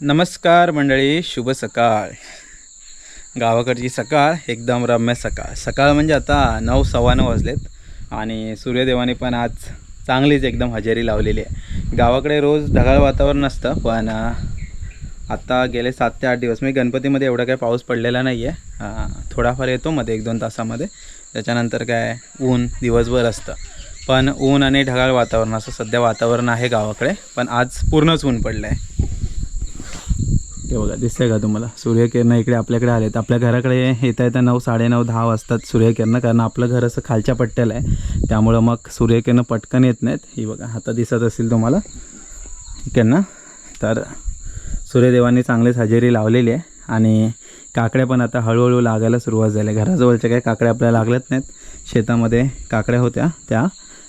नमस्कार मंडळी शुभ सकाळ. गावाकडची सकाळ एकदम रम्य सकाळ. सकाळ म्हणजे आता नऊ सव्वा नऊ वाजलेत आणि सूर्यदेवाने पण आज चांगलीच एकदम हजेरी लावलेली आहे. गावाकडे रोज ढगाळ वातावरण असतं पण आत्ता गेले सात ते आठ दिवस. मी गणपतीमध्ये एवढा काही पाऊस पडलेला नाही आहे थोडाफार येतो मध्ये एक दोन तासामध्ये. त्याच्यानंतर काय ऊन दिवसभर असतं. पण ऊन आणि ढगाळ वातावरण असं सध्या वातावरण आहे गावाकडे पण आज पूर्णच ऊन पडलं आहे हे बघा दिसतंय का तुम्हाला? सूर्यकिरणं इकडे आपल्याकडे आले तर आपल्या घराकडे येता येता नऊ साडेनऊ दहा वाजतात सूर्यकिरणं कारण आपलं घर असं खालच्या पट्ट्याला आहे. त्यामुळं मग सूर्यकिरणं पटकन येत नाहीत. ही बघा आता दिसत असेल तुम्हाला? इकडनं तर सूर्यदेवांनी चांगलीच हजेरी लावलेली आहे. आणि काकड्या पण आता हळूहळू लागायला सुरुवात झाली आहे. घराजवळच्या काही काकड्या आपल्याला लागल्यात नाहीत. शेतामध्ये काकड्या होत्या त्या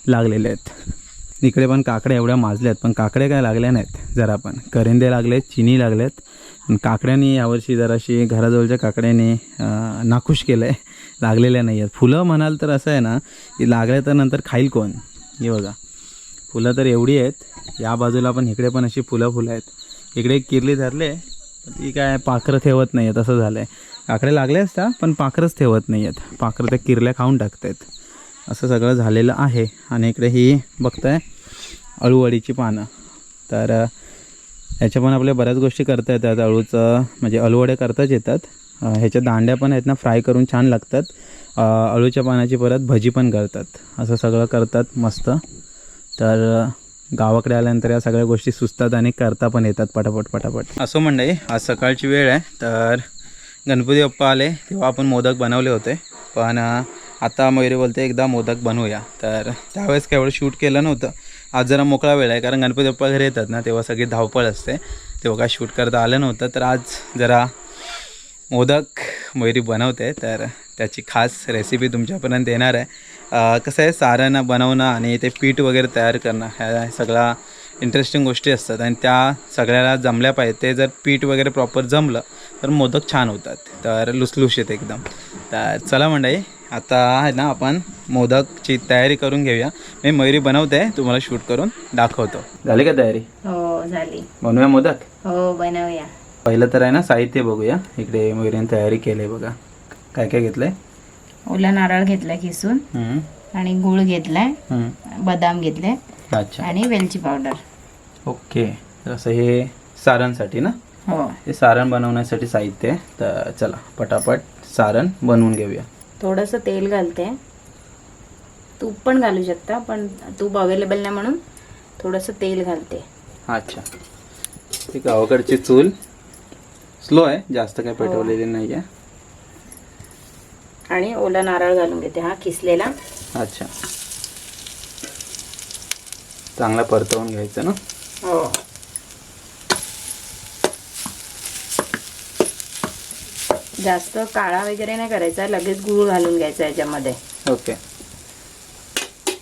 लागलेल्या आहेत. इकडे पण काकड्या एवढ्या माजल्यात पण काकड्या काय लागल्या नाहीत जरा पण. करिंदे लागलेत चिनी लागलेत काकड्यांनी यावर्षी जराशी घराजवळच्या काकड्यांनी नाखुश केलं आहे लागलेल्या नाही आहेत फुलं म्हणाल तर असं आहे ना की लागल्या तर नंतर खाईल कोण? हे बघा. फुलं तर एवढी आहेत. या बाजूला पण इकडे पण अशी फुलं फुलं आहेत. इकडे किरली धरले ती काय पाखरं ठेवत नाही आहेत असं झालं आहे काकडे लागले असता पण पाखरंच ठेवत नाही आहेत पाखरं त्या किरल्या खाऊन टाकतायत. असं सगळं झालेलं आहे. आणि इकडे ही बघताय अळूवडीची पानं. तर याच्यापण पण आपल्या बऱ्याच गोष्टी करता येतात. अळूचं म्हणजे अलवडे करताच येतात. ह्याच्या दांड्या पण आहेत ना फ्राय करून छान लागतात. अळूच्या पानाची परत भजी पण करतात. असं सगळं करतात मस्त. तर गावाकडे आल्यानंतर या सगळ्या गोष्टी सुचतात आणि करता पण येतात पटापट पटापट. असं म्हणणं आज सकाळची वेळ आहे. तर गणपती बाप्पा आले तेव्हा आपण मोदक बनवले होते. पण आता मयुरी बोलते एकदा मोदक बनवूया. तर त्यावेळेस केवळ शूट केलं नव्हतं. आज जरा मोकळा वेळ आहे कारण गणपती बाप्पा घरी येतात ना तेव्हा सगळी धावपळ असते. तेव्हा काय शूट करता आलं नव्हतं तर आज जरा मोदक मयुरी बनवते तर त्याची खास रेसिपी तुमच्यापर्यंत येणार आहे. कसं आहे सारण बनवणं आणि ते पीठ वगैरे तयार करणं ह्या सगळ्या इंटरेस्टिंग गोष्टी असतात आणि त्या सगळ्याला जमल्या पाहिजे. ते जर पीठ वगैरे प्रॉपर जमलं तर मोदक छान होतात तर लुसलुशीत एकदम. तर चला मंडळी आता आहे ना आपण मोदकची तयारी करून घेऊया. मी मयुरी बनवते तुम्हाला शूट करून दाखवतो. झाली का तयारी? हो झाली. बनवूया मोदक? हो बनवूया. पहिलं तर आहे ना साहित्य बघूया. इकडे मयुरीने तयारी केली आहे बघा. काय काय घेतलंय? ओला नारळ घेतलाय किसून आणि गुळ घेतलाय. बदाम घेतले अच्छा. आणि वेलची पावडर. ओके. असं हे सारणसाठी ना? हो. हे सारण बनवण्यासाठी साहित्य आहे. तर चला पटापट सारण बनवून घेऊया. थोडस तेल घालते. तूप पण घालू शकता पण तूप अवेलेबल नाही म्हणून थोडस तेल घालते. अच्छा. ही गावाकडची चूल. स्लो आहे जास्त काही पेटवलेली नाही आहे आणि ओला नारळ घालून घेते हा किसलेला. अच्छा. चांगला परतवून घ्यायचं ना? हो. जास्त काळा वगैरे नाही करायचा लगेच गुळ घालून घ्यायचा याच्यामध्ये. ओके.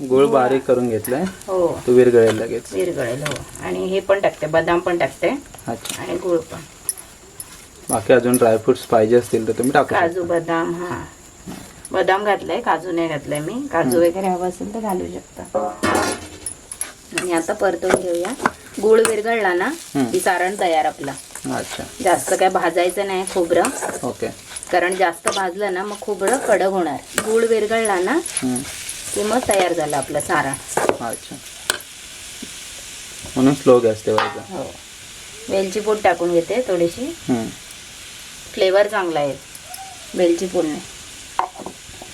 गुळ बारीक करून घेतलाय. हो. तो विरगळेल लगेच. विरगळेल हो. आणि हे पण टाकते बदाम पण टाकते. अच्छा. आणि गुळ पण. बाकी अजून ड्रायफ्रुट्स पाहिजे असतील तर तुम्ही टाकू काजू बदाम हा. बदाम घातलाय काजू नाही घातलाय मी. काजू वगैरे हवं असेल तर घालू शकता. आणि आता परतून घेऊया. गुळ विरघळला ना. की सारण तयार आपला. अच्छा. जास्त काय भाजायचं नाही खोबरं. ओके. कारण जास्त भाजलं ना मग खोबरं कडक होणार. गुळ विरघळला ना. की मग तयार झालं आपलं सारण. अच्छा. म्हणून स्लो गॅस ठेवायचा. हो. वेलची पूड टाकून घेते थोडीशी. फ्लेवर चांगला आहे वेलची पूडने.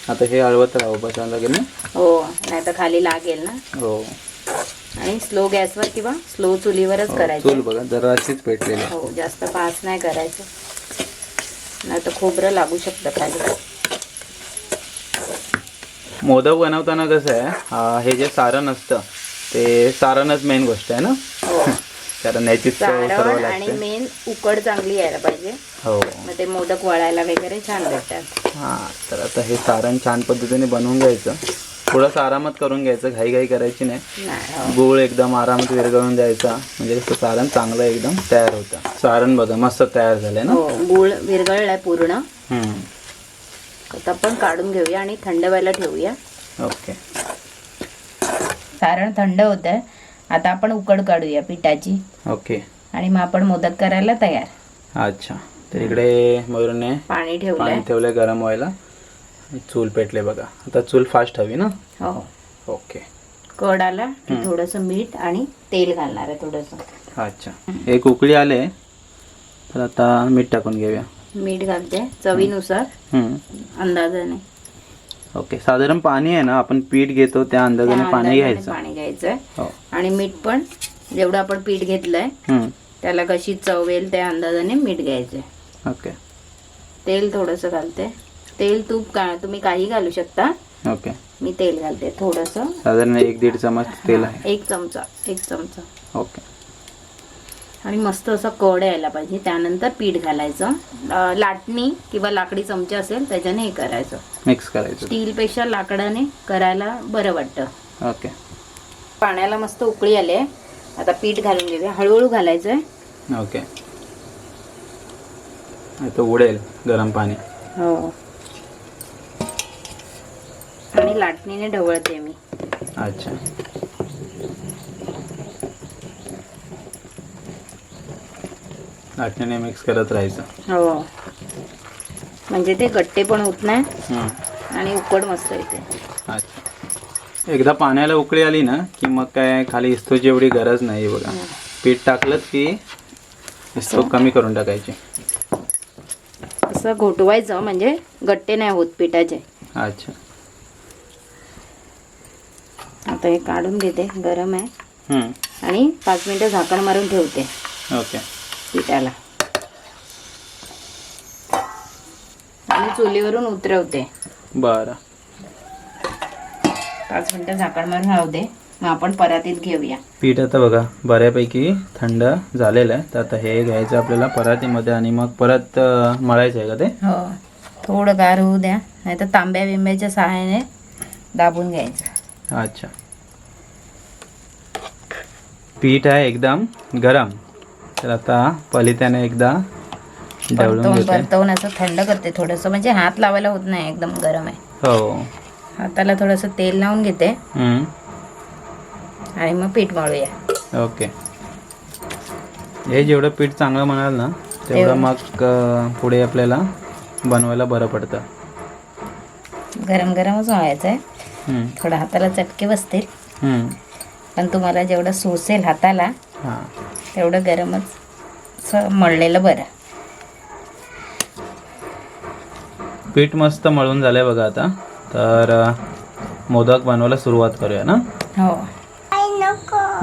आता हे हळवत राहू बसायला लागेल ना? हो नाही तर खाली लागेल ना. हो. आणि स्लो गॅसवर किंवा स्लो चुलीवरच हो, करायचं. चूल बघा जरा अशीच पेटलेली. हो जास्त फास्ट नाही करायचं. नाही तर खोबरं लागू शकतं खाली. मोदक बनवताना कसं आहे हे जे सारण असतं ते सारणच मेन गोष्ट आहे ना? हो. कारण याची सारण आणि मेन उकड चांगली यायला पाहिजे. हो. मग ते मोदक वळायला वगैरे छान भेटतात. हा तर आता हे सारण छान पद्धतीने बनवून घ्यायचं. थोडंसं आरामात करून घ्यायचं घाई घाई करायची नाही. हो. गूळ एकदम आरामात विरघळून द्यायचा. म्हणजे कसं सारण चांगलं एकदम तयार होतं. सारण बघा मस्त तयार झालंय ना? हो गुळ विरघळलाय पूर्ण. आता आपण काढून घेऊया आणि थंड व्हायला ठेवूया. ओके. सारण थंड होत आहे आता आपण उकड काढूया पिठाची. ओके. आणि मग आपण मोदक करायला तयार. अच्छा. तर इकडे मयूरने पाणी ठेवलंय. पाणी ठेवलंय गरम व्हायला. चूल पेटले बघा. आता चूल फास्ट हवी ना? हो. ओके कड आला की थोडंसं मीठ आणि तेल घालणार आहे थोडंसं. अच्छा. एक उकळी आले तर आता मीठ टाकून घेऊया. मीठ घालते चवीनुसार. अंदाजाने. ओके साधारण पाणी आहे ना? आपण पीठ घेतो त्या अंदाजाने पाणी घ्यायचं. पाणी घ्यायचंय. हो. आणि मीठ पण जेवढं आपण पीठ घेतलंय. त्याला कशी चव येईल त्या अंदाजाने मीठ घ्यायचंय. ओके तेल थोडंसं घालते. तेल तूप का तुम्ही काही घालू शकता. ओके. मी तेल घालते थोडंसं. साधारण एक दीड चमच तेल आहे. एक चमचा एक चमचा. ओके. आणि मस्त असं कड यायला पाहिजे. त्यानंतर पीठ घालायचं. लाटणी किंवा लाकडी चमचा असेल त्याच्याने हे करायचं. मिक्स करायचं. स्टीलपेक्षा लाकडाने करायला बरं वाटतं. ओके. पाण्याला मस्त उकळी आली आता पीठ घालून घेऊया हळूहळू घालायचं आहे ओके उडेल गरम पाणी. हो. आणि लाटणीने ढवळते मी. अच्छा. लाटण्याने मिक्स करत राहायचं. हो. म्हणजे ते गट्टे पण होत नाही. आणि उकड मस्त येते. अच्छा. एकदा पाण्याला उकळी आली ना की मग काय खाली इस्तोची एवढी गरज नाही बघा. पीठ टाकलं की इस्तो कमी करून टाकायची. असं घोटवायचं म्हणजे गट्टे नाही होत पिठाचे. अच्छा. आता हे काढून घेते गरम आहे. आणि पाच मिनिटं झाकण मारून ठेवते. ओके. पिठाला. आणि चुलीवरून उतरवते. बरं. पाच मिनिटं झाकण मारून राहू दे. मग आपण परातीत घेऊया. पीठ आता बघा बऱ्यापैकी थंड झालेलं आहे. तर आता हे घ्यायचं आपल्याला परातीमध्ये आणि मग परत मळायचं आहे का ते? हो. थोडं गार होऊ द्या. नाही तर तांब्या बिंब्याच्या सहाय्याने दाबून घ्यायचं. अच्छा. पीठ आहे एकदम गरम. तर आता पलित्याने एकदा परतवून घेते. परतवून असं थंड करते थोडंसं. म्हणजे हात लावायला होत नाही एकदम गरम आहे. हो. हाताला थोडंसं तेल लावून घेते. आणि मग पीठ मळूया ओके. हे जेवढं पीठ चांगलं म्हणाल ना तेवढं. मग पुढे आपल्याला बनवायला बरं पडतं. गरम गरमच मळायचं आहे. थोडं हाताला चटके बसतील. हम्म. पण तुम्हाला जेवढं सोसेल हाताला हां. तेवढं गरमच मळलेलं बरं. पीठ मस्त मळून झालंय बघा आता. तर मोदक बनवायला सुरुवात करूया ना? हो.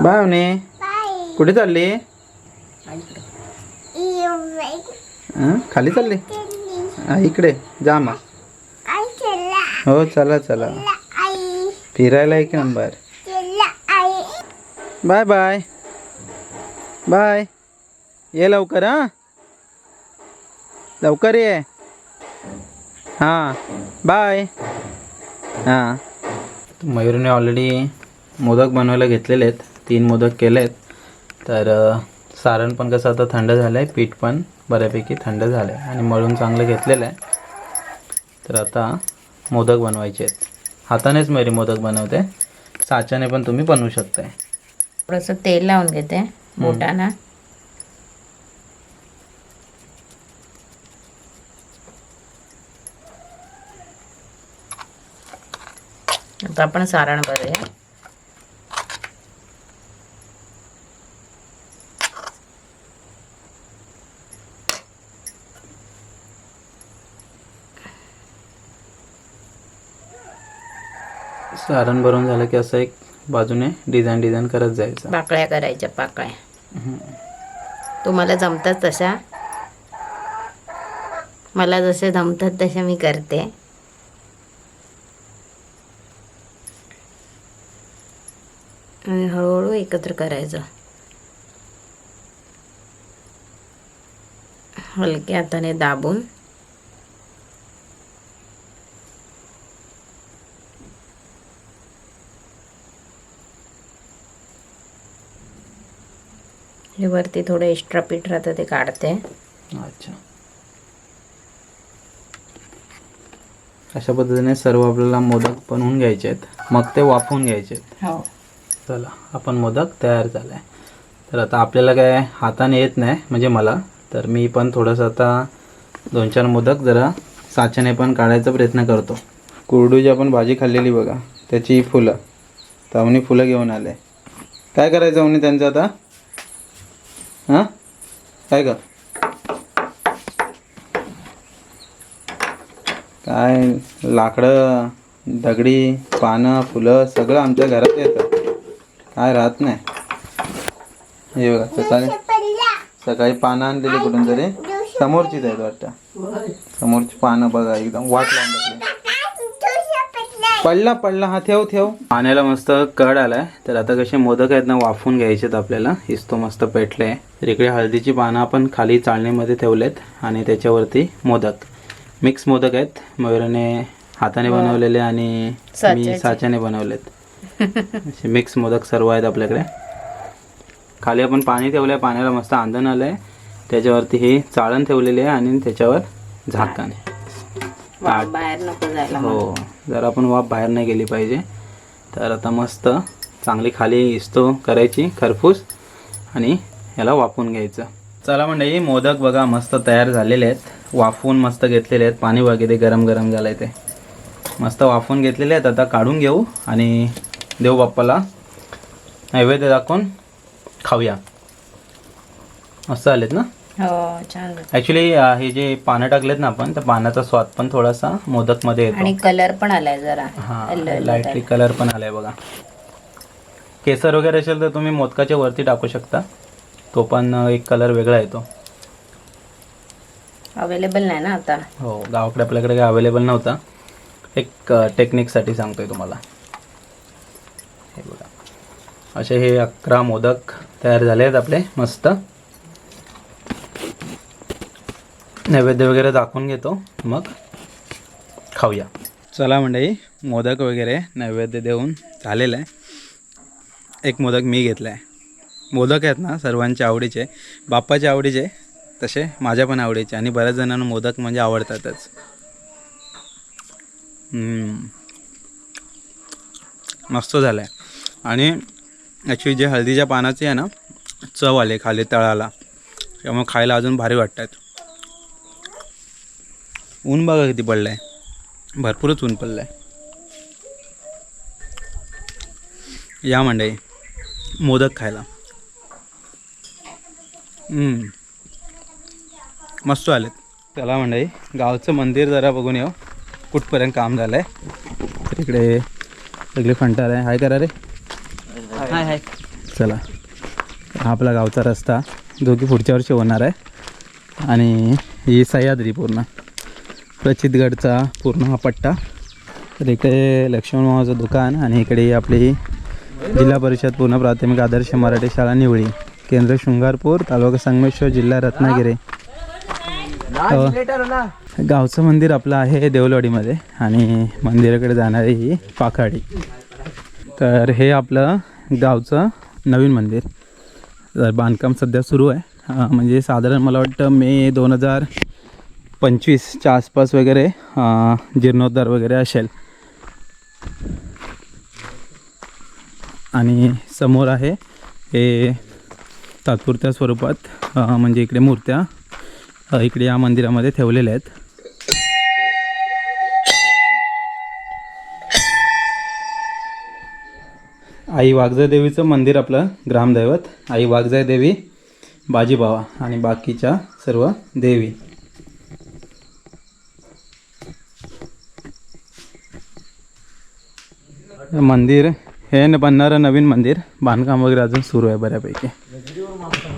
बाय म्हणे कुठे चालली? हं? खाली चालली? इकडे जा मग. हो चला चला. फिरायला एक नंबर. Bye bye. बाय. ये लवकर हां? लवकर ये. हां. बाय. हां. मयूरने ऑलरेडी मोदक बनवायला घेतलेले आहेत तीन मोदक केले आहेत तर सारण पण कसं आता थंड झालं आहे पीठ पण बऱ्यापैकी थंड झालं आहे आणि मळून चांगलं घेतलेलं आहे तर आता मोदक बनवायचे आहेत हातानेच मेरी मोदक बनवते. साच्याने पण तुम्ही बनवू शकताय. थोडंसं तेल लावून घेते बोटाना आता आपण सारण करूया. सारण भरून झालं की असं एक बाजूने डिझाईन डिझाईन करत जायचं. पाकळ्या करायच्या पाकळ्या. तुम्हाला जमतात तशा. मला जसे जमतात तसे मी करते. आणि हळूहळू एकत्र करायचं. हलक्या हाताने दाबून. हे वरती थोडं एक्स्ट्रा पीठ राहतं ते काढते. अच्छा. अशा पद्धतीने सर्व आपल्याला मोदक बनवून घ्यायचे आहेत. मग ते वाफवून घ्यायचे आहेत. हो. चला आपण मोदक तयार झालाय. तर आता आपल्याला काय हाताने येत नाही म्हणजे मला. तर मी पण थोडंसं आता दोन चार मोदक जरा साच्याने पण काढायचा प्रयत्न करतो. कुरडूची आपण भाजी खाल्लेली बघा. त्याची फुलं. तर अवनी फुलं घेऊन आले. काय करायचं अवनी त्यांचं आता? हां? काय का काय लाकडं दगडी पानं फुलं सगळं आमच्या घरात येतं. काय राहत नाही. हे बघा सकाळी सकाळी पानं आणलेली कुठून तरी? समोरचीच आहेत वाटतं. समोरची पानं बघा एकदम वाट लावून टाकली पडला पडला. हा ठेव ठेव. पाण्याला मस्त कड आलाय. तर आता कसे मोदक आहेत ना वाफून घ्यायचेत आपल्याला. हिस्तो मस्त पेटले. तर इकडे हळदीची पानं आपण खाली चाळणीमध्ये ठेवलेत आणि त्याच्यावरती मोदक. मिक्स मोदक आहेत. मयुराने हाताने बनवलेले आणि मी. साच्याने बनवलेत. असे मिक्स मोदक सर्व आहेत आपल्याकडे. खाली आपण पाणी ठेवलं आहे पाण्याला मस्त आंदण आलं आहे त्याच्यावरती ही चाळण ठेवलेली आहे आणि त्याच्यावर झाकण आहे. वाफ बाहेर नको जायला. हो जर आपण वाफ बाहेर नाही गेली पाहिजे तर आता मस्त चांगली खाली इस्तो करायची खरपूस आणि याला वाफवून घ्यायचं. चला मंडळी मोदक बघा मस्त तयार झालेले आहेत. वाफवून मस्त घेतलेले आहेत. पाणी किती गरम गरम झालं आहे ते. मस्त वाफवून घेतलेले आहेत. आता काढून घेऊ आणि देऊ बाप्पाला नैवेद्य दाखवून खाऊया. मस्त आलेत ना? हो छान. होतं. ॲक्च्युली हे जे पानं टाकलेत ना आपण त्या पानाचा स्वाद पण थोडासा मोदकमध्ये येतो. आणि कलर पण आलाय जरा. हा Yellow yellow लाईटली कलर पण आलाय बघा. केसर वगैरे असेल तर तुम्ही मोदकाच्या वरती टाकू शकता. तो पण अं, एक कलर वेगळा येतो. अवेलेबल नाही ना आता? हो गावाकडे आपल्याकडे काही अवेलेबल नव्हता. एक टेक्निकसाठी सांगतोय तुम्हाला. हे बघा. असे हे अकरा मोदक तयार झाले आहेत आपले मस्त. नैवेद्य वगैरे दाखवून घेतो. मग खाऊया. चला मंडळी मोदक वगैरे नैवेद्य देऊन झालेलं आहे. एक मोदक मी घेतला आहे मोदक आहेत ना सर्वांच्या आवडीचे. बाप्पाच्या आवडीचे तसे माझ्या पण आवडीचे आणि बऱ्याच जणांना मोदक म्हणजे आवडतातच. मस्त झालं आहे आणि ॲक्च्युली जे हळदीच्या पानाचे आहे ना चव आले खाली तळाला. त्यामुळे खायला अजून भारी वाटत आहेत ऊन बघा किती पडलं आहे भरपूरच ऊन पडलं आहे या मंडळी मोदक खायला. मस्त आलेत. चला मंडळी गावचं मंदिर जरा बघून येऊ. कुठपर्यंत काम झालं आहे तर इकडे सगळे फंटार आहे हाय करा रे. हाय हाय. चला. आपला गावचा रस्ता जो की पुढच्या वर्षी होणार आहे. आणि ही सह्याद्री पूर्ण. प्रचितगडचा पूर्ण हा पट्टा. तर इकडे लक्ष्मण मामाचं दुकान आणि इकडे आपली जिल्हा परिषद पूर्ण प्राथमिक आदर्श मराठी शाळा निवळी. केंद्र शृंगारपूर तालुका संगमेश्वर जिल्हा रत्नागिरी. हो. गावचं मंदिर आपलं आहे देवलवाडीमध्ये आणि मंदिराकडे जाणारी ही पाखाडी. तर हे आपलं गावचं नवीन मंदिर. तर बांधकाम सध्या सुरू आहे. म्हणजे साधारण मला वाटतं मे दोन हजार पंचवीसच्या आसपास वगैरे जीर्णोद्धार वगैरे असेल. आणि समोर आहे हे तात्पुरत्या स्वरूपात म्हणजे इकडे मूर्त्या इकडे या मंदिरामध्ये ठेवलेल्या आहेत. आई वाघजाई देवीचं मंदिर आपलं ग्रामदैवत. आई वाघजाई देवी बाजीबावा आणि बाकीच्या सर्व देवी. मंदिर हे न बनणारं नवीन मंदिर. बांधकाम वगैरे अजून सुरू आहे बऱ्यापैकी.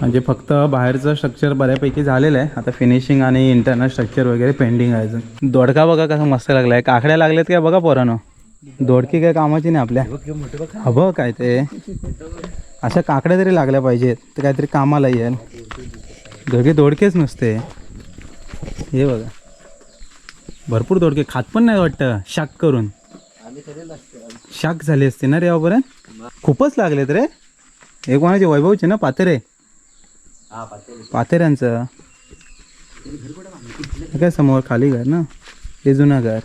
म्हणजे फक्त बाहेरचं स्ट्रक्चर बऱ्यापैकी झालेलं आहे. आता फिनिशिंग आणि इंटरनल स्ट्रक्चर वगैरे पेंडिंग आहे अजून. दोडका बघा कसं मस्त लागला आहे काकड्या लागल्यात काय बघा पोरानं? दोडकी काय कामाची नाही आपल्या. हा काय ते. अशा काकड्या तरी लागल्या पाहिजेत. तर काहीतरी कामाला येईल. दोडके दोडकेच नसते. हे बघा. भरपूर दोडके. खात पण नाही वाटतं. शाक करून. शाक झाली असते ना रे यापर्यंत खूपच लागलेत रे. हे कोणाचे? वैभवचे ना पातेरे? पातेऱ्यांचं. काय समोर खाली घर ना? हे जुनं घर.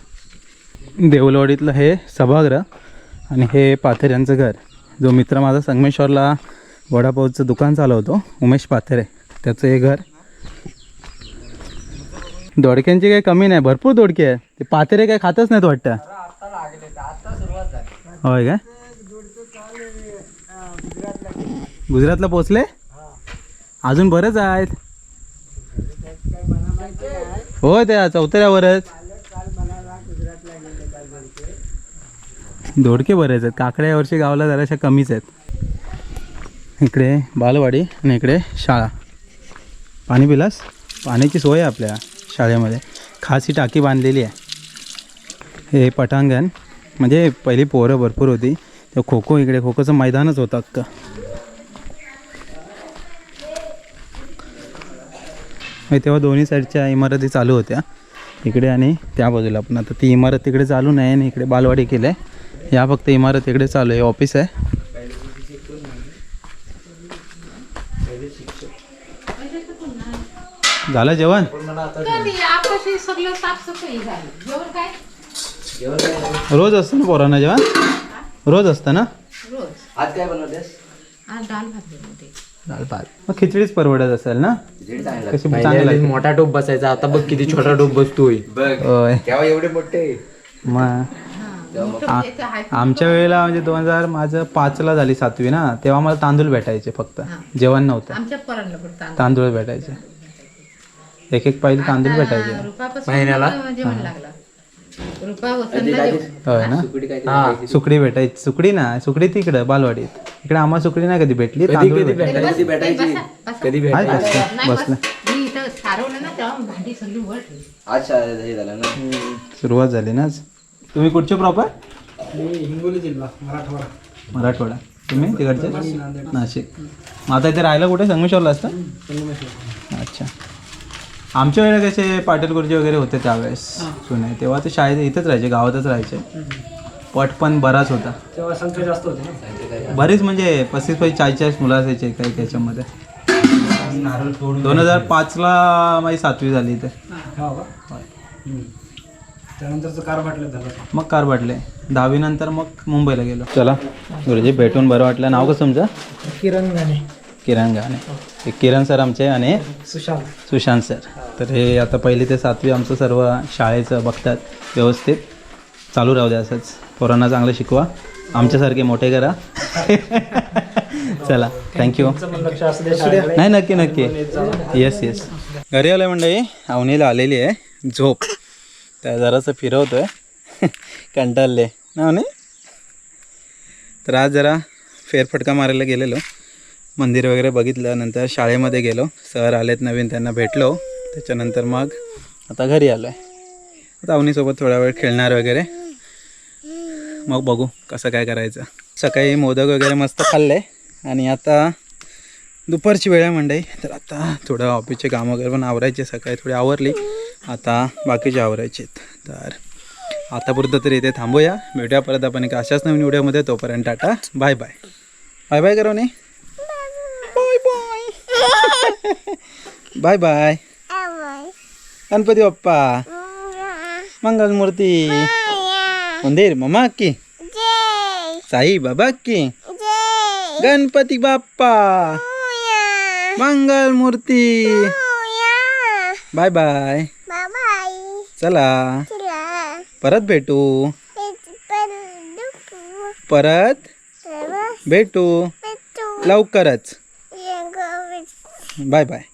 देवलवाडीतलं हे सभागृह आणि हे पाथेऱ्यांचं घर. जो मित्र माझा संगमेश्वरला वडापावचं दुकान चालवतो उमेश पाथरे त्याचं हे घर. दोडक्यांची काही कमी नाही भरपूर दोडके आहे ते पाथरे काय खातच नाहीत वाटतं. होय का? गुजरातला पोचले अजून बरेच आहेत. हो त्या चौथऱ्यावरच. दोडके बरेच आहेत. काकड्या यावर्षी गावाला जराशा कमीच आहेत. इकडे बालवाडी आणि इकडे शाळा. पाणी पिलास? पाण्याची सोय आहे आपल्या शाळेमध्ये. खास ही टाकी बांधलेली आहे. हे पटांगण म्हणजे पहिली पोरं भरपूर होती. तर खो खो इकडे खो खोचं मैदानच होतं अख्खं. तेव्हा दोन्ही साईडच्या इमारती चालू होत्या. इकडे आणि त्या बाजूला पण. आता ती इमारत तिकडे चालू नाही आणि इकडे बालवाडी केलं आहे या फक्त इमारत इकडे चालू आहे. ऑफिस आहे. झालं जेवण? सगळं साफसफाई झाली. जेवण काय? रोज असतं ना पोरांना जेवण? रोज असतं ना? रोज आज काय बनवतेस? आज डाल भात बनवते. दाल भात. मग खिचडीच परवडत असेल ना? कशी चांगली. मोठा टोप बसायचा आता बघ किती छोटा टोप बसतोय. तेव्हा एवढे मोठे? मग. आमच्या वेळेला म्हणजे दोन हजार माझं पाचला झाली सातवी ना तेव्हा मला तांदूळ भेटायचे फक्त. जेवण नव्हतं. आमच्या पोरांना पण तांदूळ. भेटायचे. एक एक पाहिजे तांदूळ भेटायचे. महिन्याला? होय ना? सुकडी काय हा सुकडी भेटायची. सुकडी ना सुकडी तिकडं बालवाडीत. इकडे आम्हाला सुकडी नाही कधी भेटली तांदूळ कधी भेटायचे. कधी भेटायची. कधी आहे भेटायचं? का? बसलं आज हे झालं ना. सुरुवात झाली ना आज. तुम्ही कुठचे प्रॉपर हिंगोली जिल्हा मराठवाडा. मराठवाडा. तुम्ही तिकडचे? नाशिक. मग आता इथे राहायला कुठे? संगमेश्वरला असतं? अच्छा. आमच्या वेळेला कसे पाटील गुरुजी वगैरे होते त्यावेळेस जुने तेव्हा ते शाळेत इथंच राहायचे गावातच राहायचे. पट पण बराच होता. तेव्हा संख्या जास्त होती ना? बरीच म्हणजे पस्तीस पैसे चाळीस चाळीस मुलं असायचे काही त्याच्यामध्ये. दोन हजार पाचला माझी सातवी झाली इथे. हो. का? त्यानंतरचं कार वाटलं झालं मग कार वाटले दहावी नंतर मग मुंबईला गेलो. चला गुरुजी भेटून बरं वाटलं. नाव कसं तुमचं? किरण गाणे. किरण गाणे. हे किरण सर आमचे आणि सुशांत. सुशांत सर. तर हे आता पहिली ते सातवी आमचं सर्व शाळेचं बघतात व्यवस्थित. चालू राहू द्या असंच. पोरांना चांगलं शिकवा. आमच्यासारखे मोठे करा. चला थँक्यू नाही नक्की नक्की. येस येस घरी आलं मंडळी. अवनीला आलेली आहे. झोप. त्या जरासं फिरवतोय. कंटाळले. ना अवनी तर आज जरा फेरफटका मारायला गेलेलो. मंदिर वगैरे बघितलं नंतर शाळेमध्ये गेलो. सर आलेत नवीन त्यांना भेटलो. त्याच्यानंतर मग आता घरी आलो आहे आता अवनीसोबत थोडा वेळ खेळणार वगैरे. मग बघू कसं काय करायचं. सकाळी मोदक वगैरे मस्त खाल्ले. आणि आता दुपारची वेळ आहे मंडई. तर आता थोडं ऑफिसचे कामं वगैरे पण आवरायचे सकाळी थोडी आवरली. आता बाकीचे आवरायचे तर आतापुरतं तरी इथे थांबूया. भेटूया परत आपण एका अशाच नवीन व्हिडिओमध्ये. तोपर्यंत tata. Bye bye. Bye bye करो नाही बाय बाय गणपती बाप्पा मंगलमूर्ती मंदिर मम्मा की साई बाबा की गणपती बाप्पा मंगलमूर्ती बाय बाय चला परत भेटू परत भेटू लवकरच बाय बाय